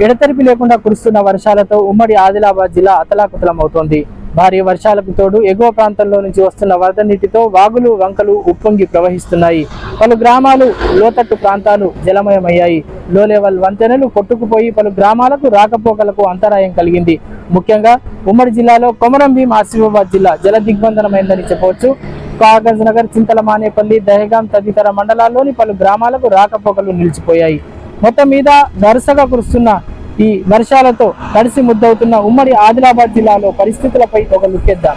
ఎడతెరిపి లేకుండా కురుస్తున్న వర్షాలతో ఉమ్మడి ఆదిలాబాద్ జిల్లా అతలాకుతలమవుతోంది. భారీ వర్షాలకు తోడు ఎగువ ప్రాంతంలో నుంచి వస్తున్న వరద నీటితో వాగులు వంకలు ఉప్పొంగి ప్రవహిస్తున్నాయి. పలు గ్రామాలు లోతట్టు ప్రాంతాలు జలమయమయ్యాయి. లోలెవల్ వంతెనలు కొట్టుకుపోయి పలు గ్రామాలకు రాకపోకలకు అంతరాయం కలిగింది. ముఖ్యంగా ఉమ్మడి జిల్లాలో కొమరం భీం ఆసిఫాబాద్ జిల్లా జల దిగ్బంధనమైందని చెప్పవచ్చు. కాగజ్ నగర్ చింతల మానేపల్లి దహగాం తదితర మండలాల్లోని పలు గ్రామాలకు రాకపోకలు నిలిచిపోయాయి. మొత్తం మీద వరుసగా కురుస్తున్న ఈ వర్షాలతో తడిసి ముద్దవుతున్న ఉమ్మడి ఆదిలాబాద్ జిల్లాలో పరిస్థితులపై ఒక లుక్కేద్దాం.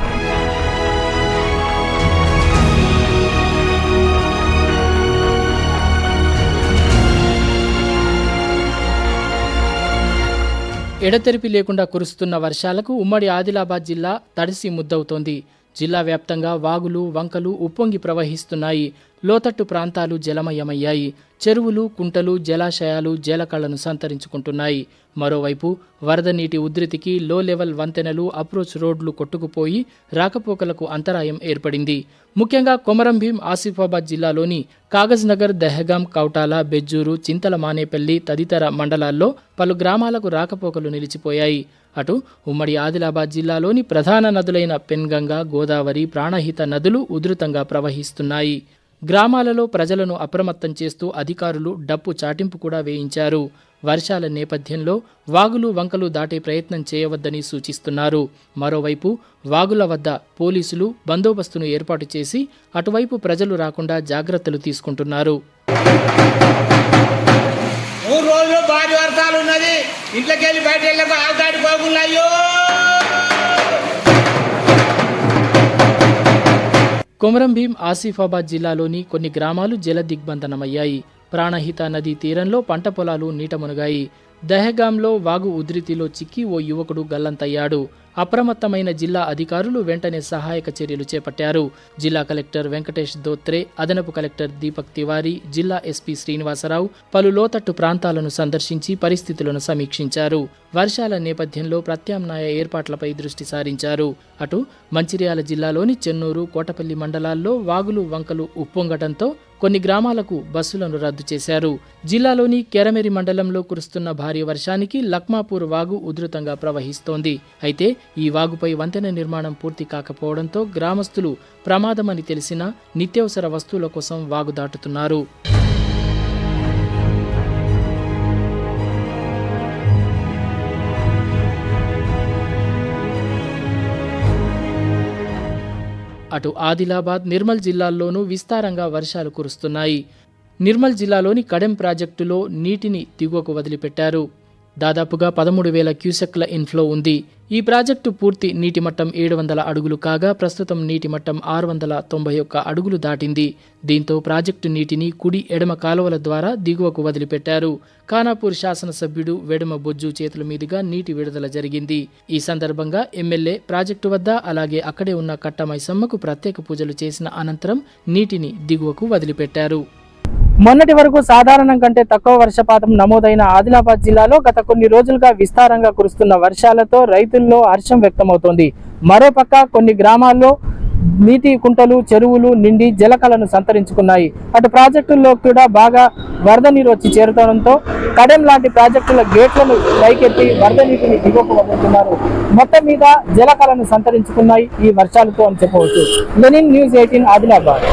ఎడతెరిపి లేకుండా కురుస్తున్న వర్షాలకు ఉమ్మడి ఆదిలాబాద్ జిల్లా తడిసి ముద్దవుతోంది. జిల్లా వ్యాప్తంగా వాగులు వంకలు ఉప్పొంగి ప్రవహిస్తున్నాయి. లోతట్టు ప్రాంతాలు జలమయమయ్యాయి. చెరువులు కుంటలు జలాశయాలు జలకళ్ళను సంతరించుకుంటున్నాయి. మరోవైపు వరద నీటి ఉధృతికి లో లెవెల్ వంతెనలు అప్రోచ్ రోడ్లు కొట్టుకుపోయి రాకపోకలకు అంతరాయం ఏర్పడింది. ముఖ్యంగా కొమరం భీం ఆసిఫాబాద్ జిల్లాలోని కాగజ్ నగర్ దహగాం కౌటాల బెజ్జూరు చింతల మానేపల్లి తదితర మండలాల్లో పలు గ్రామాలకు రాకపోకలు నిలిచిపోయాయి. అటు ఉమ్మడి ఆదిలాబాద్ జిల్లాలోని ప్రధాన నదులైన పెన్గంగ గోదావరి ప్రాణహిత నదులు ఉధృతంగా ప్రవహిస్తున్నాయి. గ్రామాలలో ప్రజలను అప్రమత్తం చేస్తూ అధికారులు డప్పు చాటింపు కూడా వేయించారు. వర్షాల నేపథ్యంలో వాగులు వంకలు దాటే ప్రయత్నం చేయవద్దని సూచిస్తున్నారు. మరోవైపు వాగుల వద్ద పోలీసులు బందోబస్తును ఏర్పాటు చేసి అటువైపు ప్రజలు రాకుండా జాగ్రత్తలు తీసుకుంటున్నారు. మూడు రోజులు భారీ వర్షాలు ఉన్నది. ఇంట్లోకి వెళ్ళి బయట వెళ్ళక ఆవుతాడి పోకున్నాయో కొమరం భీం ఆసిఫాబాద్ జిల్లాలోని కొన్ని గ్రామాలు జల దిగ్బంధనమయ్యాయి ప్రాణహిత నదీ తీరంలో పంట పొలాలు నీట మునిగాయి. దహగాంలో వాగు ఉధృతిలో చిక్కి ఓ యువకుడు గల్లంతయ్యాడు. అప్రమత్తమైన జిల్లా అధికారులు వెంటనే సహాయక చర్యలు చేపట్టారు. జిల్లా కలెక్టర్ వెంకటేష్ దోత్రే అదనపు కలెక్టర్ దీపక్ తివారీ జిల్లా ఎస్పీ శ్రీనివాసరావు పలు లోతట్టు ప్రాంతాలను సందర్శించి పరిస్థితులను సమీక్షించారు. వర్షాల నేపథ్యంలో ప్రత్యామ్నాయ ఏర్పాట్లపై దృష్టి సారించారు. అటు మంచిర్యాల జిల్లాలోని చెన్నూరు కోటపల్లి మండలాల్లో వాగులు వంకలు ఉప్పొంగటంతో కొన్ని గ్రామాలకు బస్సులను రద్దు చేశారు. జిల్లాలోని కెరమెరి మండలంలో కురుస్తున్న భారీ వర్షానికి లక్మాపూర్ వాగు ఉధృతంగా ప్రవహిస్తోంది. అయితే ఈ వాగుపై వంతెన నిర్మాణం పూర్తి కాకపోవడంతో గ్రామస్తులు ప్రమాదమని తెలిసినా నిత్యావసర వస్తువుల కోసం వాగు దాటుతున్నారు. అటు ఆదిలాబాద్ నిర్మల్ జిల్లాల్లోనూ విస్తారంగా వర్షాలు కురుస్తున్నాయి. నిర్మల్ జిల్లాలోని కడెం ప్రాజెక్టులో నీటిని దిగువకు వదిలిపెట్టారు. దాదాపుగా పదమూడు వేల క్యూసెక్ల ఇన్ఫ్లో ఉంది. ఈ ప్రాజెక్టు పూర్తి నీటి మట్టం ఏడు వందల అడుగులు కాగా ప్రస్తుతం నీటి మట్టం ఆరు వందల తొంభై ఒక్క అడుగులు దాటింది. దీంతో ప్రాజెక్టు నీటిని కుడి ఎడమ కాలువల ద్వారా దిగువకు వదిలిపెట్టారు. ఖానాపూర్ శాసనసభ్యుడు వెడమ బొజ్జు చేతుల మీదుగా నీటి విడుదల జరిగింది. ఈ సందర్భంగా ఎమ్మెల్యే ప్రాజెక్టు వద్ద అలాగే అక్కడే ఉన్న కట్టమైసమ్మకు ప్రత్యేక పూజలు చేసిన అనంతరం నీటిని దిగువకు వదిలిపెట్టారు. మొన్నటి వరకు సాధారణం కంటే తక్కువ వర్షపాతం నమోదైన ఆదిలాబాద్ జిల్లాలో గత కొన్ని రోజులుగా విస్తారంగా కురుస్తున్న వర్షాలతో రైతుల్లో హర్షం వ్యక్తమవుతోంది. మరోపక్క కొన్ని గ్రామాల్లో నీటి కుంటలు చెరువులు నిండి జలకలను సంతరించుకున్నాయి. అటు ప్రాజెక్టుల్లో కూడా బాగా వరద నీరు వచ్చి చేరుతడంతో కడెం లాంటి ప్రాజెక్టుల గేట్లను పైకెత్తి వరద నీటిని దిగువకు వదులుతున్నారు మొత్తం మీద జలకలను సంతరించుకున్నాయి ఈ వర్షాలతో అని చెప్పవచ్చు. Lenin news eighteen Adilabad.